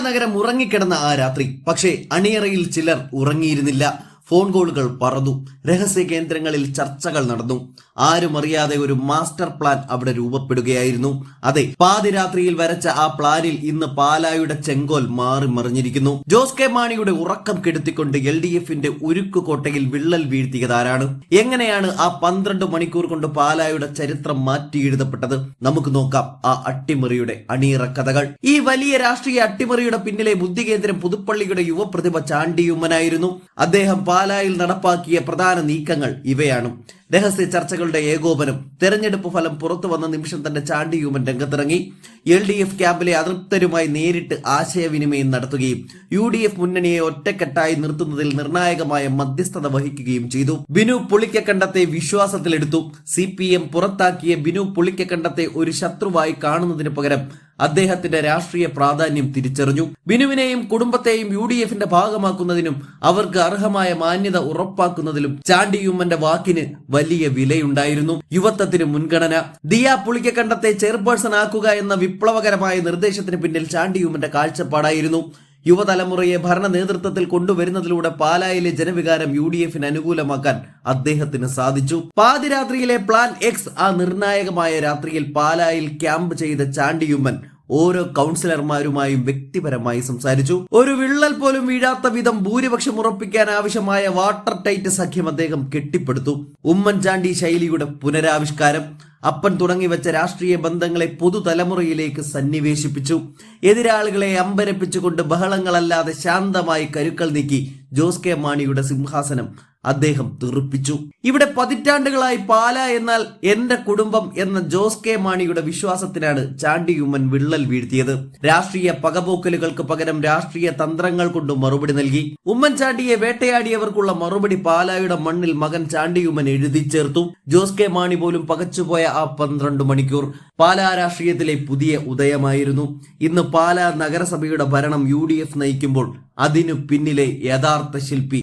നഗരം ഉറങ്ങിക്കിടന്ന ആ രാത്രി. പക്ഷേ അണിയറയിൽ ചിലർ ഉറങ്ങിയിരുന്നില്ല. ഫോൺ കോളുകൾ പറന്നു. രഹസ്യ കേന്ദ്രങ്ങളിൽ ചർച്ചകൾ നടന്നു. ആരും അറിയാതെ ഒരു മാസ്റ്റർ പ്ലാൻ അവിടെ രൂപപ്പെടുകയായിരുന്നു. അതെ പാതിരാത്രിയിൽ വരച്ച ആ പ്ലാനിൽ ഇന്ന് പാലായുടെ ചെങ്കോൽ മാറി മറിഞ്ഞിരിക്കുന്നു. ജോസ് കെ മാണിയുടെ ഉറക്കം കെടുത്തിക്കൊണ്ട് എൽ ഡി എഫിന്റെ ഉരുക്കു കോട്ടയിൽ വിള്ളൽ വീഴ്ത്തിയതാരാണ്? എങ്ങനെയാണ് ആ പന്ത്രണ്ട് മണിക്കൂർ കൊണ്ട് പാലായുടെ ചരിത്രം മാറ്റി എഴുതപ്പെട്ടത്? നമുക്ക് നോക്കാം ആ അട്ടിമറിയുടെ അണിയറ കഥകൾ. ഈ വലിയ രാഷ്ട്രീയ അട്ടിമറിയുടെ പിന്നിലെ ബുദ്ധികേന്ദ്രം പുതുപ്പള്ളിയുടെ യുവപ്രതിഭ ചാണ്ടിയുമ്മനായിരുന്നു. അദ്ദേഹം പാലായിൽ നടപ്പാക്കിയ പ്രധാന നീക്കങ്ങൾ ഇവയാണ്. രഹസ്യ ചർച്ചകളുടെ ഏകോപനം തെരഞ്ഞെടുപ്പ് ഫലം പുറത്തു വന്ന നിമിഷം തന്നെ ചാണ്ടിയൂമൻ രംഗത്തിറങ്ങി. എൽ ഡി എഫ് ക്യാമ്പിലെ അതൃപ്തരുമായി നേരിട്ട് ആശയവിനിമയം നടത്തുകയും യു ഡി എഫ് മുന്നണിയെ ഒറ്റക്കെട്ടായി നിർത്തുന്നതിൽ നിർണായകമായ മധ്യസ്ഥത വഹിക്കുകയും ചെയ്തു. ബിനു പുളിക്കക്കണ്ടത്തെ വിശ്വാസത്തിലെടുത്തു. സി പി എം പുറത്താക്കിയ ബിനു പുളിക്കക്കണ്ടത്തെ ഒരു ശത്രുവായി കാണുന്നതിന് പകരം അദ്ദേഹത്തിന്റെ രാഷ്ട്രീയ പ്രാധാന്യം തിരിച്ചറിഞ്ഞു. ബിനുവിനെയും കുടുംബത്തെയും യു ഡി എഫിന്റെ ഭാഗമാക്കുന്നതിനും അവർക്ക് അർഹമായ മാന്യത ഉറപ്പാക്കുന്നതിലും ചാണ്ടിയുമ്മന്റെ വാക്കിന് വലിയ വിലയുണ്ടായിരുന്നു. യുവത്വത്തിന് മുൻഗണന. ദിയ പുളിക്കക്കണ്ടത്തെ ചെയർപേഴ്സൺ ആക്കുക എന്ന വിപ്ലവകരമായ നിർദ്ദേശത്തിന് പിന്നിൽ ചാണ്ടിയുമ്മന്റെ കാഴ്ചപ്പാടായിരുന്നു. യുവതലമുറയെ ഭരണ നേതൃത്വത്തിൽ കൊണ്ടുവരുന്നതിലൂടെ പാലായിലെ ജനവികാരം യു ഡി എഫിന് അനുകൂലമാക്കാൻ അദ്ദേഹത്തിന് സാധിച്ചു. പാതിരാത്രിയിലെ പ്ലാൻ എക്സ് ആ നിർണായകമായ രാത്രിയിൽ പാലായിൽ ക്യാമ്പ് ചെയ്ത ചാണ്ടിയുമ്മൻ ഓരോ കൗൺസിലർമാരുമായും വ്യക്തിപരമായി സംസാരിച്ചു. ഒരു വിള്ളൽ പോലും വീഴാത്ത വിധം ഭൂരിപക്ഷം ഉറപ്പിക്കാൻ ആവശ്യമായ വാട്ടർ ടൈറ്റ് സഖ്യം അദ്ദേഹം കെട്ടിപ്പടുത്തു. ഉമ്മൻചാണ്ടി ശൈലിയുടെ പുനരാവിഷ്കാരം അപ്പൻ തുടങ്ങിവെച്ച രാഷ്ട്രീയ ബന്ധങ്ങളെ പുതുതലമുറയിലേക്ക് സന്നിവേശിപ്പിച്ചു. എതിരാളികളെ അമ്പരപ്പിച്ചുകൊണ്ട് ബഹളങ്ങളല്ലാതെ ശാന്തമായി കരുക്കൾ നീക്കി ജോസ് കെ മാണിയുടെ സിംഹാസനം അദ്ദേഹം തെറിപ്പിച്ചു. ഇവിടെ പതിറ്റാണ്ടുകളായി പാല എന്നാൽ എന്റെ കുടുംബം എന്ന ജോസ് കെ മാണിയുടെ വിശ്വാസത്തിനാണ് ചാണ്ടിയുമ്മൻ വിള്ളൽ വീഴ്ത്തിയത്. രാഷ്ട്രീയ പകപോക്കലുകൾക്ക് പകരം രാഷ്ട്രീയ തന്ത്രങ്ങൾ കൊണ്ട് മറുപടി നൽകി. ഉമ്മൻചാണ്ടിയെ വേട്ടയാടിയവർക്കുള്ള മറുപടി പാലായുടെ മണ്ണിൽ മകൻ ചാണ്ടിയുമ്മൻ എഴുതി ചേർത്തു. ജോസ് കെ മാണി പോലും പകച്ചുപോയ ആ പന്ത്രണ്ട് മണിക്കൂർ പാലാ രാഷ്ട്രീയത്തിലെ പുതിയ ഉദയമായിരുന്നു. ഇന്ന് പാലാ നഗരസഭയുടെ ഭരണം യു നയിക്കുമ്പോൾ അതിനു പിന്നിലെ യഥാർത്ഥ ശില്പി